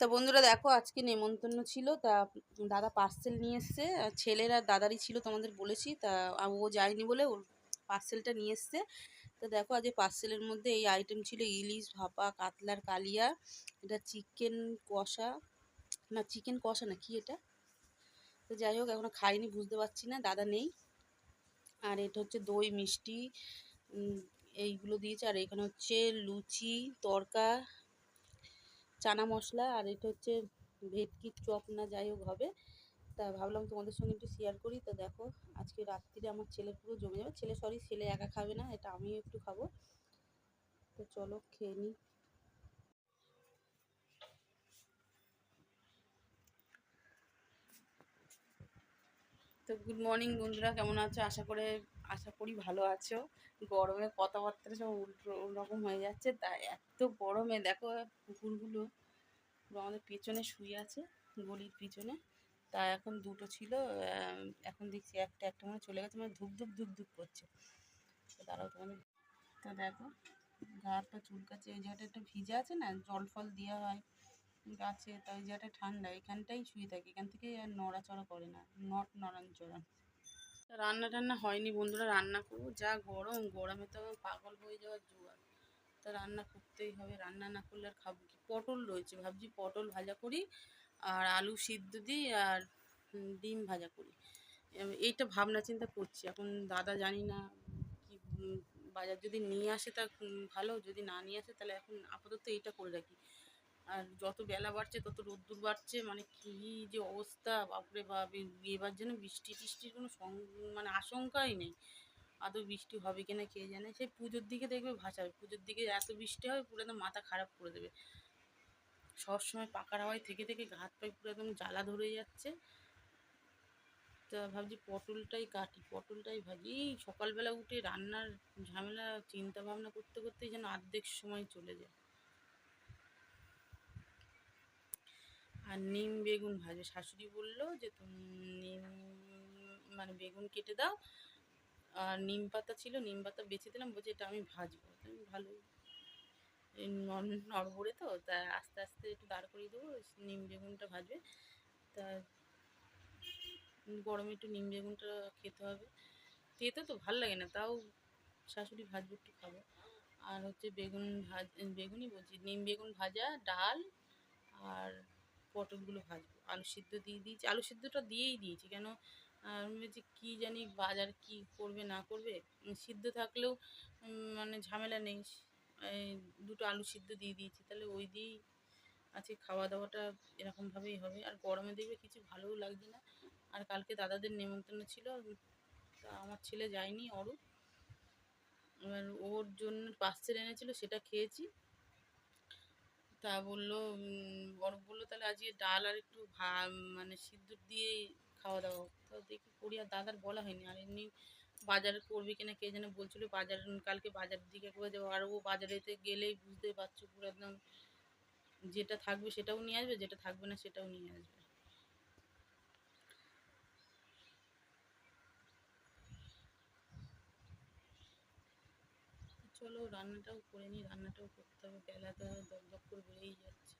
তা বন্ধুরা দেখো, আজকে নেমন্তন্ন ছিল, তা দাদা পার্সেল নিয়ে এসছে ছেলের আর দাদারই ছিল তোমাদের বলেছি, তা ও যায়নি বলে ওর পার্সেলটা নিয়ে এসছে। তো দেখো, আজ পার্সেলের মধ্যে এই আইটেম ছিল ইলিশ, ভাপা, কাতলার কালিয়া, এটা চিকেন কষা, না চিকেন কষা না কি এটা? তো যাই হোক, এখনও খাইনি, বুঝতে পারছি না, দাদা নেই। আর এটা হচ্ছে দই, মিষ্টি এইগুলো দিয়েছে, আর এখানে হচ্ছে লুচি তড়কা চানা মশলা আর এটা হচ্ছে ভেটকির চপ না যাই হোক হবে। তা ভাবলাম তোমাদের সঙ্গে একটু শেয়ার করি। তো দেখো, আজকে রাত্রিরে আমার ছেলে পুরো জমে যাবে। ছেলে সরি ছেলে একা খাবে না, এটা আমিও একটু খাব। তো চলো খেয়ে নিই তো গুড মর্নিং বন্ধুরা, কেমন আছো? আশা করে আশা করি ভালো আছো। গরমে কথাবার্তা সব উল্টো রকম হয়ে যাচ্ছে, তা এত গরমে দেখো কুকুরগুলো আমাদের পেছনে শুয়ে আছে, গলির পিছনে। তা এখন দুটো ছিল এখন দেখছি একটা একটা মানে চলে গেছে মানে ধুক ধুপ ধুক ধুপ করছে। তো দাঁড়াও তোমাদের তা দেখো, গাটা চুলকাচ্ছে ওই জায়গাটা একটু ভিজে আছে না, জল ফল দেওয়া হয় গাছে, তা ওই জায়গাটা ঠান্ডা, এখানটাই শুয়ে থাকে, এখান থেকে আর নড়াচড়া করে না, নট নড়ান চড়ান রান্না টান্না হয়নি বন্ধুরা, রান্না করব। যা গরম, গরমে তো পাগল হয়ে যাওয়ার জোগাড়। তা রান্না করতেই হবে, রান্না না করলে আর খাব কি? পটল রয়েছে, ভাবছি পটল ভাজা করি আর আলু সিদ্ধ দিই আর ডিম ভাজা করি। এইটা ভাবনা চিন্তা করছি, এখন দাদা জানি না কি, বাজার যদি নিয়ে আসে তা ভালো, যদি না নিয়ে আসে তাহলে এখন আপাতত এইটা করে রাখি। আর যত বেলা বাড়ছে, তত রোদ্দুর বাড়ছে। মানে কী যে অবস্থা, বাপরে বাপ! এবার যেন বৃষ্টি টিষ্টির কোনো মানে আশঙ্কাই নেই। আদৌ বৃষ্টি হবে কিনা, কে জানে? সেই পুজোর দিকে দেখবে ভাসাবে পুজোর দিকে এত বৃষ্টি হয় পুরো একদম মাথা খারাপ করে দেবে। সবসময় পাকার হাওয়ায় থেকে থেকে হাত পায়ে পুরো একদম জ্বালা ধরে যাচ্ছে। তা ভাবছি পটলটাই কাটি, পটলটাই ভাজি। সকালবেলা উঠে রান্নার ঝামেলা, চিন্তা ভাবনা করতে করতেই যেন অর্ধেক সময় চলে যায়। আর নিম বেগুন ভাজবে শাশুড়ি বলল যে, তুমি নিম মানে বেগুন কেটে দাও। আর নিম পাতা ছিল, নিম পাতা বেছে দিলাম, বলছে এটা আমি ভাজবো। আমি নর- নড়বড়ে তো, তা আস্তে আস্তে একটু দাঁড় করিয়ে দেবো নিম বেগুনটা ভাজবে। তা গরমে একটু নিম বেগুনটা খেতে হবে। খেতে তো ভালো লাগে না, তাও শাশুড়ি ভাজবে একটু খাব। আর হচ্ছে বেগুন ভাজ, বেগুনই বলছি, নিম বেগুন ভাজা, ডাল আর পটলগুলো ভাজবো। আলু সিদ্ধ দিয়ে দিয়েছি। আলু সিদ্ধটা দিয়েই দিয়েছি। কেন? বলছি কী জানি বাজার কি করবে, না করবে। সিদ্ধ থাকলেও মানে ঝামেলা নেই। দুটো আলু সিদ্ধ দিয়ে দিয়েছি। তাহলে ওই দিয়েই আজকে খাওয়া দাওয়াটা এরকমভাবেই হবে। আর গরমে দেখবে কিছু ভালোও লাগছে না। আর কালকে দাদাদের নেমন্তন্ন ছিল। তা আমার ছেলে যায়নি অরূপ। এবার ওর জন্য পার্সেল এনেছিল, সেটা খেয়েছি। তা বলল বড় বলল তাহলে আজকে ডাল আর একটু ভা মানে সিদ্ধ দিয়ে খাওয়া দাওয়া দেখি করি আর দাদার বলা হয়নি। আর এমনি বাজার করবে কিনা কে যেন বলছিল, বাজার কালকে বাজার দিকে করে যাব। আর ও বাজারেতে গেলেই বুঝতে পারছ পুরো একদম যেটা থাকবে সেটাও নিয়ে আসবে, যেটা থাকবে না সেটাও নিয়ে আসবে। চলো রান্নাটাও করে নিই রান্নাটাও করতে হবে বেলা তো করে বেড়েই যাচ্ছে।